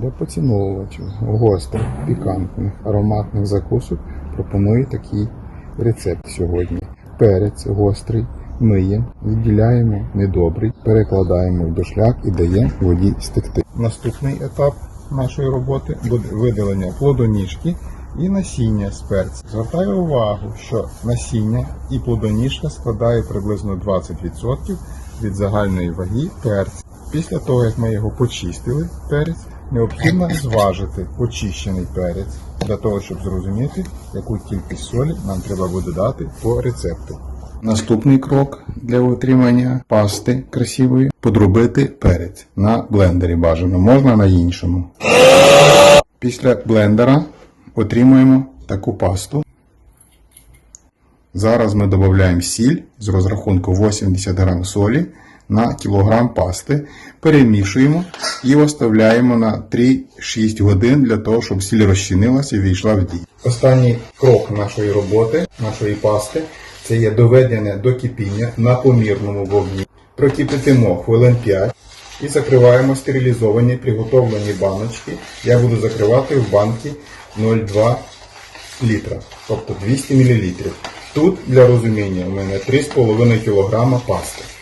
Для поціновувачів гострих, пікантних, ароматних закусок пропоную такий рецепт сьогодні. Перець гострий миємо, відділяємо недобрий, перекладаємо в дошляк і даємо воді стекти. Наступний етап нашої роботи видалення плодоніжки і насіння з перцю. Звертаю увагу, що насіння і плодоніжка складає приблизно 20% від загальної ваги перцю. Після того, як ми його почистили, перець, необхідно зважити почищений перець для того, щоб зрозуміти, яку кількість солі нам треба буде дати по рецепту. Наступний крок для отримання пасти красивої подрубити перець на блендері бажано, можна на іншому. Після блендера отримуємо таку пасту. Зараз ми додаємо сіль з розрахунку 80 грам солі на кілограм пасти, перемішуємо і оставляємо на 3-6 годин для того, щоб сіль розчинилася і війшла в дію. Останній крок нашої роботи, нашої пасти, це є доведення до кипіння на помірному вогні. Прокипятимо хвилин 5 і закриваємо стерилізовані приготовлені баночки. Я буду закривати в банки 0,2 літра, тобто 200 мл. Тут для розуміння у мене 3,5 кг пасти.